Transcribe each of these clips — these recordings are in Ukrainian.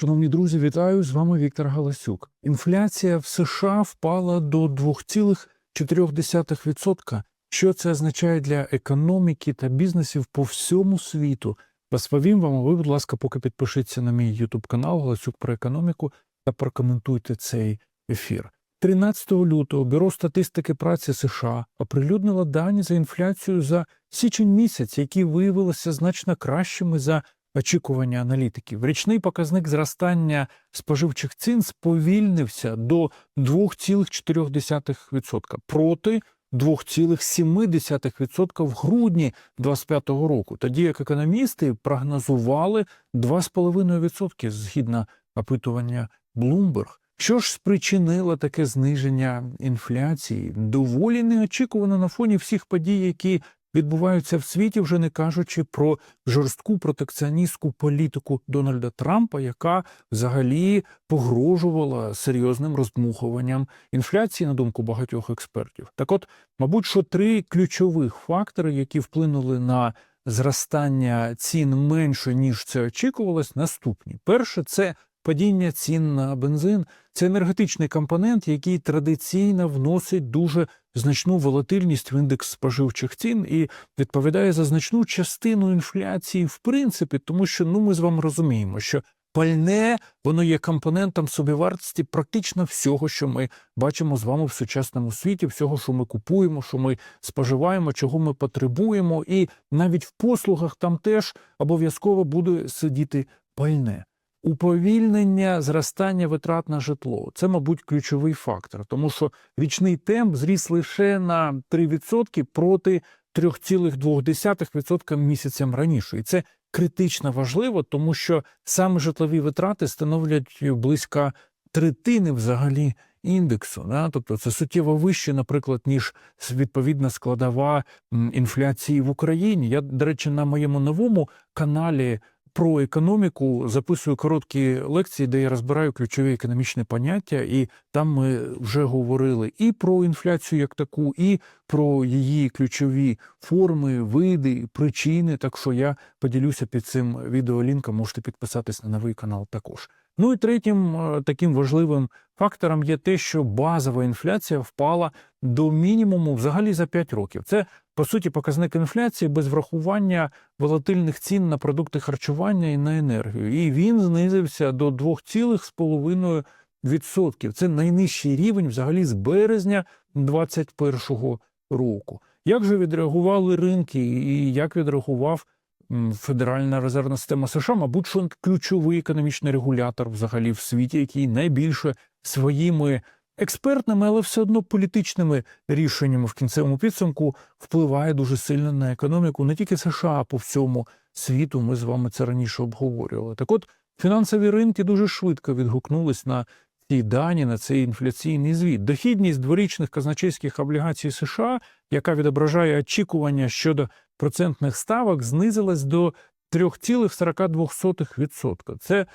Шановні друзі, вітаю з вами Віктор Галасюк. Інфляція в США впала до 2,4%. Що це означає для економіки та бізнесів по всьому світу? Розповім вам, ви, будь ласка, поки підпишіться на мій YouTube канал Галасюк про економіку та прокоментуйте цей ефір. 13 лютого Бюро статистики праці США оприлюднило дані за інфляцію за січень місяць, які виявилися значно кращими за очікування аналітиків. Річний показник зростання споживчих цін сповільнився до 2,4% проти 2,7% в грудні 2025 року. Тоді як економісти прогнозували 2,5% згідно опитування Bloomberg. Що ж спричинило таке зниження інфляції? Доволі неочікувано на фоні всіх подій, які відбуваються в світі, вже не кажучи про жорстку протекціоністську політику Дональда Трампа, яка взагалі погрожувала серйозним роздмухуванням інфляції, на думку багатьох експертів. Так, от, мабуть, що три ключових фактори, які вплинули на зростання цін менше ніж це очікувалось, наступні: перше це падіння цін на бензин. Це енергетичний компонент, який традиційно вносить дуже значну волатильність в індекс споживчих цін і відповідає за значну частину інфляції, в принципі, тому що ну ми з вами розуміємо, що пальне воно є компонентом собівартості практично всього, що ми бачимо з вами в сучасному світі, всього, що ми купуємо, що ми споживаємо, чого ми потребуємо, і навіть в послугах там теж обов'язково буде сидіти пальне. Уповільнення зростання витрат на житло це, мабуть, ключовий фактор, тому що річний темп зріс лише на 3% проти 3,2% місяцем раніше. І це критично важливо, тому що саме житлові витрати становлять близько третини взагалі індексу. Да? Тобто це суттєво вище, наприклад, ніж відповідна складова інфляції в Україні. Я, до речі, на моєму новому каналі про економіку записую короткі лекції, де я розбираю ключові економічні поняття, і там ми вже говорили і про інфляцію як таку, і про її ключові форми, види, причини. Так що я поділюся під цим відеолінком, можете підписатись на новий канал також. Ну і третім е, таким важливим фактором є те, що базова інфляція впала до мінімуму взагалі за 5 років. Це по суті показник інфляції без врахування волатильних цін на продукти харчування і на енергію. І він знизився до 2,5%. Це найнижчий рівень взагалі з березня 2021 року. Як же відреагували ринки, і як відреагував Федеральна резервна система США, мабуть, що ключовий економічний регулятор взагалі в світі, який найбільше своїми експертними, але все одно політичними рішеннями в кінцевому підсумку впливає дуже сильно на економіку не тільки США, а по всьому світу. Ми з вами це раніше обговорювали. Так от фінансові ринки дуже швидко відгукнулись на ці дані, на цей інфляційний звіт. Дохідність дворічних казначейських облігацій США, яка відображає очікування щодо процентних ставок, знизилась до 3,42%. Це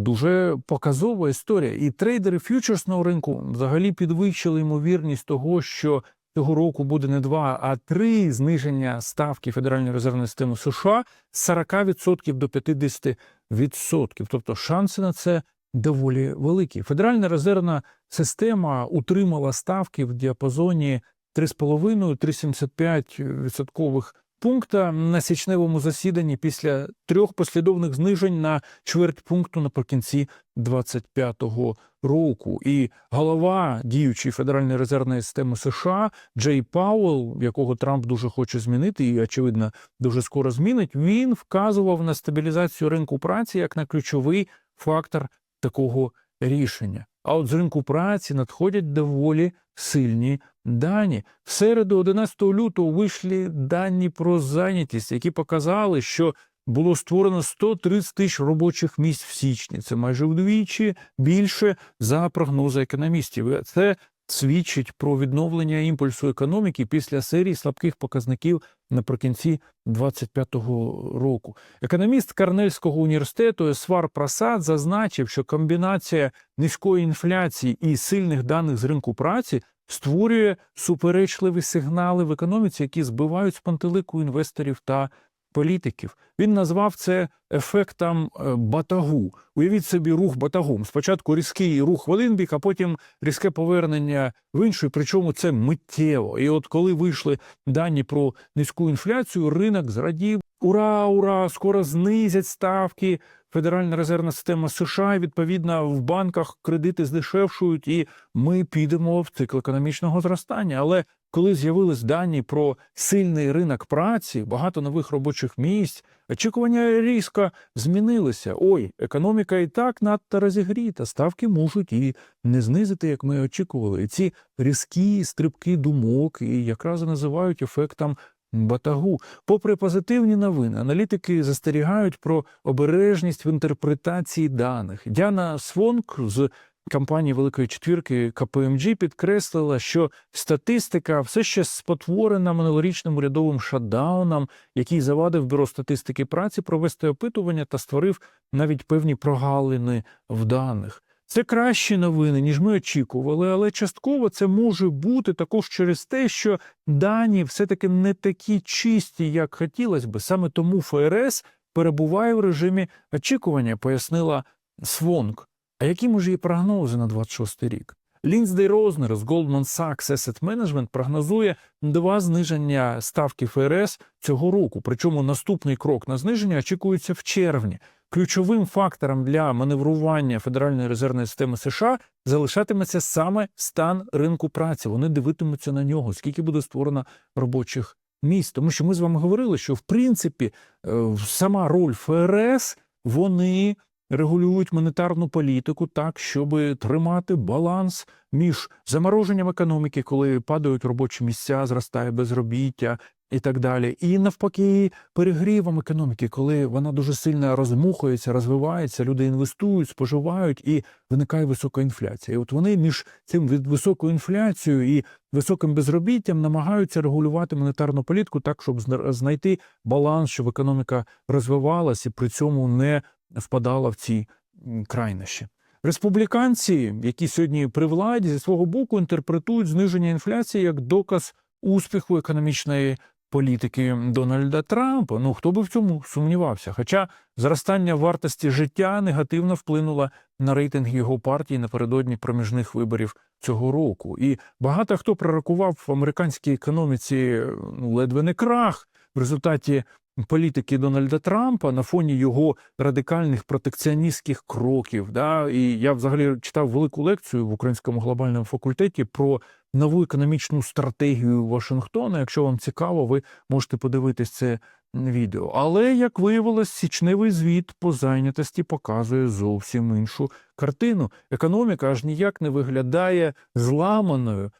дуже показова історія. І трейдери фьючерсного ринку взагалі підвищили ймовірність того, що цього року буде не два, а три зниження ставки Федеральної резервної системи США з 40% до 50%. Тобто шанси на це доволі великі. Федеральна резервна система утримала ставки в діапазоні 3,5-3,75 відсоткових пункта на січневому засіданні після трьох послідовних знижень на чверть пункту наприкінці 25-го року. І голова діючої Федеральної резервної системи США Джей Пауелл, якого Трамп дуже хоче змінити, і очевидно дуже скоро змінить. Він вказував на стабілізацію ринку праці як на ключовий фактор такого рішення. А от з ринку праці надходять доволі сильні дані. В середу, 11 лютого, вийшли дані про зайнятість, які показали, що було створено 130 тисяч робочих місць в січні. Це майже вдвічі більше за прогнози економістів. Це свідчить про відновлення імпульсу економіки після серії слабких показників наприкінці 25-го року. Економіст Карнельського університету Есвар Прасад зазначив, що комбінація низької інфляції і сильних даних з ринку праці створює суперечливі сигнали в економіці, які збивають з пантелику інвесторів та політиків. Він назвав це ефектом е, батагу. Уявіть собі рух батагом. Спочатку різкий рух в один бік, а потім різке повернення в інший. Причому це миттєво. І от коли вийшли дані про низьку інфляцію, ринок зрадів. Ура, ура! Скоро знизять ставки. Федеральна резервна система США, відповідно, в банках кредити здешевшують, і ми підемо в цикл економічного зростання. Але коли з'явились дані про сильний ринок праці, багато нових робочих місць, очікування різко змінилися. Ой, економіка і так надто розігріта, ставки можуть і не знизити, як ми очікували. І ці різкі стрибки думок і якраз і називають ефектом батагу. Попри позитивні новини, аналітики застерігають про обережність в інтерпретації даних. Діана Свонк з компанії Великої Четвірки КПМГ підкреслила, що статистика все ще спотворена минулорічним урядовим шатдауном, який завадив бюро статистики праці провести опитування та створив навіть певні прогалини в даних. Це кращі новини, ніж ми очікували, але частково це може бути також через те, що дані все-таки не такі чисті, як хотілося би. Саме тому ФРС перебуває в режимі очікування, пояснила Свонг. А які може її прогнози на 26 рік? Лінздей Рознер з Goldman Sachs Asset Management прогнозує два зниження ставки ФРС цього року. Причому наступний крок на зниження очікується в червні. Ключовим фактором для маневрування Федеральної резервної системи США залишатиметься саме стан ринку праці. Вони дивитимуться на нього, скільки буде створено робочих місць. Тому що ми з вами говорили, що в принципі е, сама роль ФРС вони регулюють монетарну політику так, щоб тримати баланс між замороженням економіки, коли падають робочі місця, зростає безробіття. І так далі, і навпаки, перегрівом економіки, коли вона дуже сильно розмухується, розвивається, люди інвестують, споживають, і виникає висока інфляція. І от вони між цим від високою інфляцією і високим безробіттям намагаються регулювати монетарну політику так, щоб зна- знайти баланс, щоб економіка розвивалася і при цьому не впадала в ці крайнощі. Республіканці, які сьогодні при владі, зі свого боку інтерпретують зниження інфляції як доказ успіху економічної політики Дональда Трампа. Ну хто би в цьому сумнівався? Хоча зростання вартості життя негативно вплинуло на рейтинг його партії напередодні проміжних виборів цього року. І багато хто пророкував в американській економіці ну, ледве не крах в результаті політики Дональда Трампа на фоні його радикальних протекціоністських кроків. Да? І я взагалі читав велику лекцію в Українському глобальному факультеті про нову економічну стратегію Вашингтона. Якщо вам цікаво, ви можете подивитись це відео. Але як виявилось, січневий звіт по зайнятості показує зовсім іншу картину. Економіка аж ніяк не виглядає зламаною.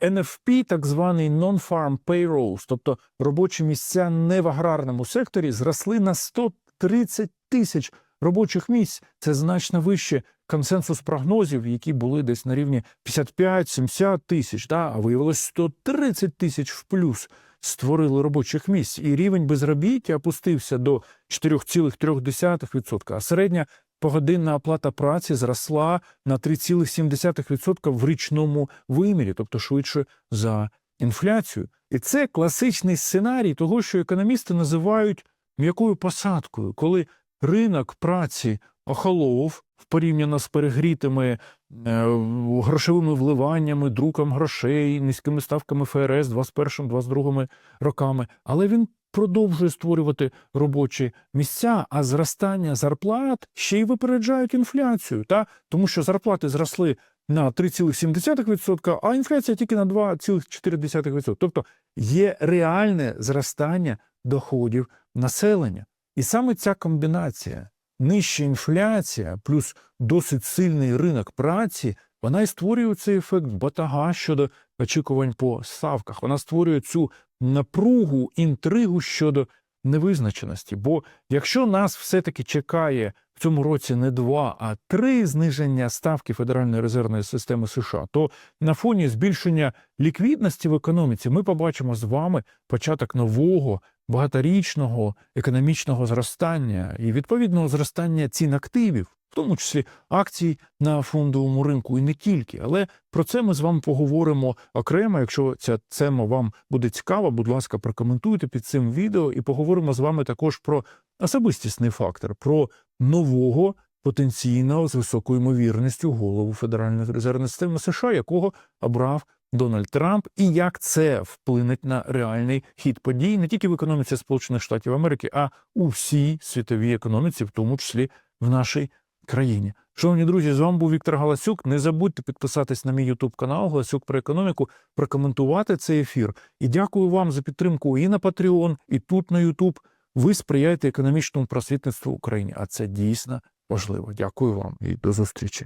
NFP, так званий Non-Farm Payrolls, тобто робочі місця не в аграрному секторі, зросли на 130 тисяч робочих місць. Це значно вище консенсус прогнозів, які були десь на рівні 55-70 тисяч. Да? А виявилось 130 тисяч в плюс створили робочих місць. І рівень безробіття опустився до 4,3%, а середня погодинна оплата праці зросла на 3,7% в річному вимірі, тобто швидше за інфляцію. І це класичний сценарій того, що економісти називають м'якою посадкою, коли ринок праці охолов порівняно з перегрітими е, грошовими вливаннями, друком грошей, низькими ставками ФРС 21-22 роками, але він продовжує створювати робочі місця, а зростання зарплат ще й випереджають інфляцію, та? тому що зарплати зросли на 3,7%, а інфляція тільки на 2,4%. Тобто є реальне зростання доходів населення. І саме ця комбінація нижча інфляція плюс досить сильний ринок праці, вона і створює цей ефект батага щодо очікувань по ставках. Вона створює цю напругу, інтригу щодо невизначеності. Бо якщо нас все-таки чекає в цьому році не два, а три зниження ставки Федеральної резервної системи США, то на фоні збільшення ліквідності в економіці ми побачимо з вами початок нового багаторічного економічного зростання і відповідного зростання цін активів, В тому числі акцій на фондовому ринку, і не тільки. Але про це ми з вами поговоримо окремо. Якщо ця тема вам буде цікава, будь ласка, прокоментуйте під цим відео і поговоримо з вами також про особистісний фактор, про нового потенційного з високою ймовірністю голову Федеральної резервної системи США, якого обрав Дональд Трамп, і як це вплине на реальний хід подій не тільки в економіці Сполучених Штатів Америки, а у всій світовій економіці, в тому числі в нашій країні. Шановні друзі, з вами був Віктор Галасюк. Не забудьте підписатись на мій Ютуб канал Галасюк про економіку, прокоментувати цей ефір. І дякую вам за підтримку і на Patreon, і тут на Ютуб. Ви сприяєте економічному просвітництву Україні, а це дійсно важливо. Дякую вам і до зустрічі.